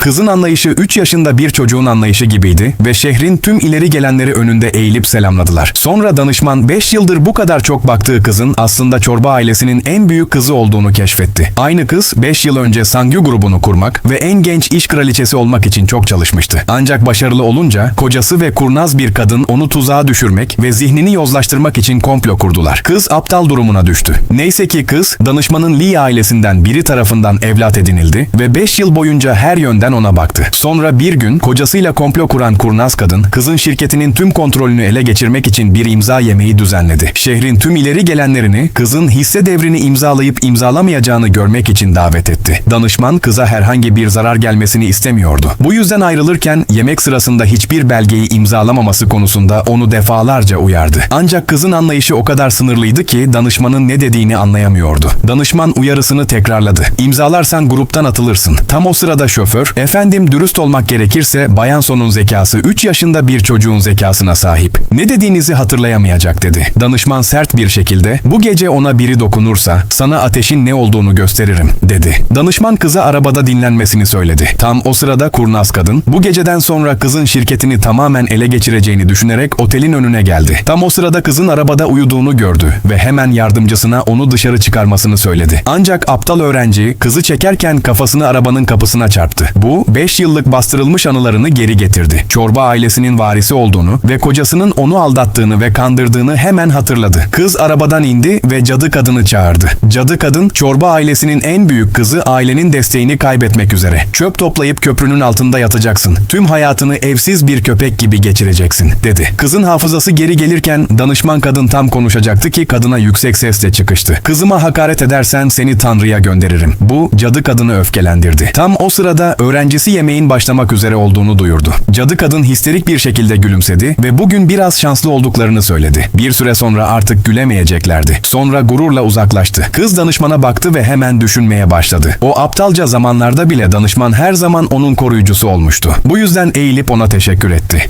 Kızın anlayışı 3 yaşında bir çocuğun anlayışı gibiydi ve şehrin tüm ileri gelenleri önünde eğilip selamladılar. Sonra danışman 5 yıldır bu kadar çok baktığı kızın aslında çorba ailesinin en büyük kızı olduğunu keşfetti. Aynı kız 5 yıl önce Sangyu grubunu kurmak ve en genç iş kraliçesi olmak için çok çalışmıştı. Ancak başarılı olunca kocası ve kurnaz bir kadın onu tuzağa düşürmek ve zihnini yozlaştırmak için komplo kurdular. Kız aptal durumuna düştü. Neyse ki kız danışmanın Lee ailesinden biri tarafından evlat edinildi ve 5 yıl boyunca her yönden ona baktı. Sonra bir gün kocasıyla komplo kuran kurnaz kadın kızın şirketinin tüm kontrolünü ele geçirmek için bir imza yemeği düzenledi. Şehrin tüm ileri gelenlerini kızın hisse devrini imzalayıp imzalamayacağını görmek için davet etti. Danışman kıza herhangi bir zarar gelmesini istemiyordu. Bu yüzden ayrılırken yemek sırasında hiçbir belgeyi imzalamaması konusunda onu defalarca uyardı. Ancak kızın anlayışı o kadar sınırlıydı ki danışmanın ne dediğini anlayamıyordu. Danışman uyarısını tekrarladı. İmzalarsan gruptan atılırsın. Tam o sırada şoför, efendim dürüst olmak gerekirse Bayan Son'un zekası 3 yaşında bir çocuğun zekasına sahip. Ne dediğinizi hatırlayamayacak dedi. Danışman sert bir şekilde, bu gece ona biri dokunursa sana ateşin ne olduğunu gösteririm dedi. Danışman kıza arabada dinlenmesini söyledi. Tam o sırada kurnaz kadın, bu geceden sonra kızın şirketini tamamen ele geçireceğini düşünerek otelin önüne geldi. Tam o sırada kızın arabada uyuduğunu gördü ve hemen yardımcısına onu dışarı çıkarmasını söyledi. Ancak aptal öğrenci kızı çekerken kafasını arabanın kapısına çarptı. Bu 5 yıllık bastırılmış anılarını geri getirdi. Çorba ailesinin varisi olduğunu ve kocasının onu aldattığını ve kandırdığını hemen hatırladı. Kız arabadan indi ve cadı kadını çağırdı. Cadı kadın çorba ailesinin en büyük kızı ailenin desteğini kaybetmek üzere. Çöp toplayıp köprünün altında yatacaksın. Tüm hayatını evsiz bir köpek gibi geçireceksin dedi. Kızın hafızası geri gelirken danışman kadın tam konuşacaktı ki kadına yüksek sesle çıkıştı. Kızıma hakaret edersen seni Tanrı'ya gönderirim. Bu cadı kadını öfkelendirdi. Tam o sırada öğrencisi yemeğin başlamak üzere olduğunu duyurdu. Cadı kadın histerik bir şekilde gülümsedi ve bugün biraz şanslı olduklarını söyledi. Bir süre sonra artık gülemeyeceklerdi. Sonra gururla uzaklaştı. Kız danışmana baktı ve hemen düşünmeye başladı. O aptalca zamanlarda bile danışman her zaman onun koruyucusu olmuştu. Bu yüzden eğilip ona teşekkür etti.